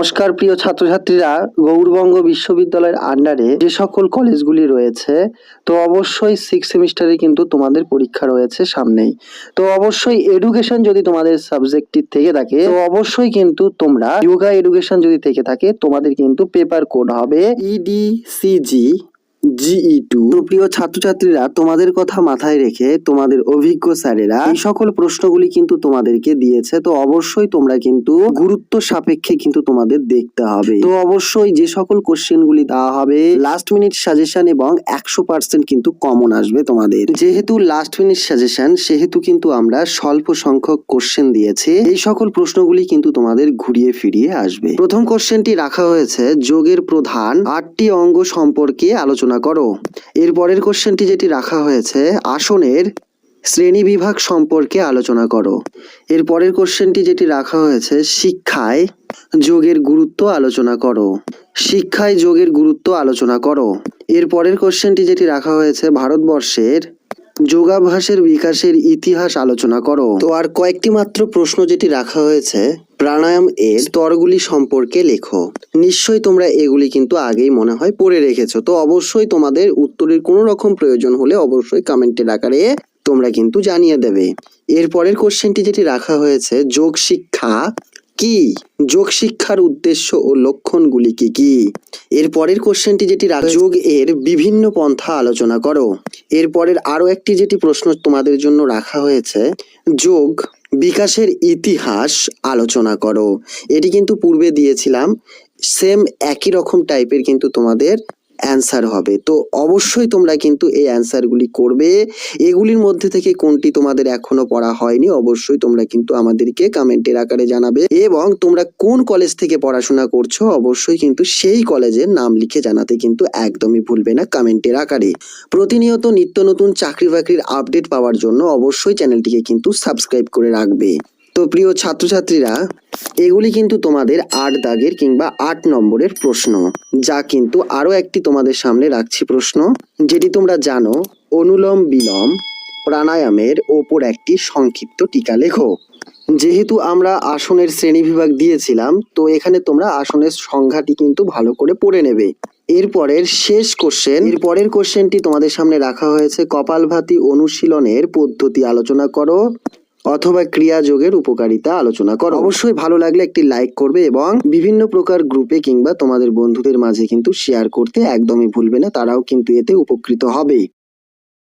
নমস্কার, প্রিয় ছাত্রছাত্রীরা। গৌরবঙ্গ বিশ্ববিদ্যালয়ের আন্ডারে যে সকল কলেজগুলি রয়েছে, তো অবশ্যই সিক্স সেমিস্টারে কিন্তু তোমাদের পরীক্ষা রয়েছে সামনেই। তো অবশ্যই এডুকেশন যদি তোমাদের সাবজেক্টটি থেকে থাকে, তো অবশ্যই কিন্তু তোমরা যোগা এডুকেশন যদি থেকে থাকে, তোমাদের কিন্তু পেপার কোড হবে ইডি ইডিসিজি জিই টু। প্রিয় ছাত্রছাত্রীরা, তোমাদের কথা মাথায় রেখে তোমাদের অভিজ্ঞ স্যারেরা এই সকল প্রশ্নগুলি কিন্তু তোমাদেরকে দিয়েছে, তো অবশ্যই তোমরা কিন্তু গুরুত্ব সাপেক্ষে কিন্তু তোমাদের দেখতে হবে। তো অবশ্যই যে সকল কোশ্চেন গুলি দেওয়া হবে লাস্ট মিনিট সাজেশন এবং একশো পার্সেন্ট কিন্তু কমন আসবে তোমাদের। যেহেতু লাস্ট মিনিট সাজেশন সেহেতু কিন্তু আমরা স্বল্প সংখ্যক কোশ্চেন দিয়েছি, এই সকল প্রশ্নগুলি কিন্তু তোমাদের ঘুরিয়ে ফিরিয়ে আসবে। প্রথম কোশ্চেনটি রাখা হয়েছে, যোগের প্রধান আটটি অঙ্গ সম্পর্কে আলোচনা করো। এর পরের কোশ্চেনটি যেটি রাখা হয়েছে, আসনের শ্রেণি বিভাগ সম্পর্কে আলোচনা করো। এর পরের কোশ্চেনটি যেটি রাখা হয়েছে, শিক্ষায় যোগের গুরুত্ব আলোচনা করো। শিক্ষায় যোগের গুরুত্ব আলোচনা করো। এর পরের কোশ্চেনটি যেটি রাখা হয়েছে, ভারতবর্ষের যোগাভ্যাসের বিকাশের ইতিহাস আলোচনা করো। তো আর কয়েকটি মাত্র প্রশ্ন যেটি রাখা হয়েছে, প্রাণায়াম এর স্তরগুলি সম্পর্কে লেখো। নিশ্চয়ই তোমরা এগুলি কিন্তু আগেই মনে হয় পড়ে রেখেছো। তো অবশ্যই তোমাদের উত্তরের কোনো রকম প্রয়োজন হলে অবশ্যই কমেন্টের আকারে তোমরা কিন্তু জানিয়ে দেবে। এরপরের কোশ্চেনটি যেটি রাখা হয়েছে যোগ শিক্ষা কি? যোগ শিক্ষার উদ্দেশ্য ও লক্ষণগুলি কি কি? এর পরের কোশ্চেনটি যেটি যোগ এর বিভিন্ন পন্থা আলোচনা করো। এর পরের আরও একটি যেটি প্রশ্ন তোমাদের জন্য রাখা হয়েছে, যোগ বিকাশের ইতিহাস আলোচনা করো। এটি কিন্তু পূর্বে দিয়েছিলাম সেম একই রকম টাইপের কিন্তু তোমাদের অ্যান্সার হবে। তো অবশ্যই তোমরা কিন্তু এই অ্যান্সারগুলি করবে। এগুলির মধ্যে থেকে কোনটি তোমাদের এখনও পড়া হয়নি, অবশ্যই তোমরা কিন্তু আমাদেরকে কমেন্টের আকারে জানাবে। এবং তোমরা কোন কলেজ থেকে পড়াশোনা করছ, অবশ্যই কিন্তু সেই কলেজের নাম লিখে জানাতে কিন্তু একদমই ভুলবে না কমেন্টের আকারে। প্রতিনিয়ত নিত্য নতুন চাকরি বাকরির আপডেট পাওয়ার জন্য অবশ্যই চ্যানেলটিকে কিন্তু সাবস্ক্রাইব করে রাখবে। তো প্রিয় ছাত্রছাত্রীরা, এগুলি কিন্তু তোমাদের আট দাগের কিংবা আট নম্বরের প্রশ্ন, যা কিন্তু আরও একটি তোমাদের সামনে রাখছি প্রশ্ন, যেটি তোমরা জানো, অনুলোম বিলোম প্রাণায়ামের ওপর একটি সংক্ষিপ্ত টিকা লেখো। যেহেতু আমরা আসনের শ্রেণি বিভাগ দিয়েছিলাম, তো এখানে তোমরা আসনের সংখ্যাটি কিন্তু ভালো করে পড়ে নেবে। এরপরের শেষ কোশ্চেন এর পরের কোশ্চেনটি তোমাদের সামনে রাখা হয়েছে, কপালভাতি অনুশীলনের পদ্ধতি আলোচনা করো। অথবা ক্রিয়া যোগের উপকারিতা আলোচনা করো। অবশ্যই ভালো লাগলে একটি লাইক করবে এবং বিভিন্ন প্রকার গ্রুপে কিংবা তোমাদের বন্ধুদের মাঝে কিন্তু শেয়ার করতে একদমই ভুলবে না, তারাও কিন্তু এতে উপকৃত হবে।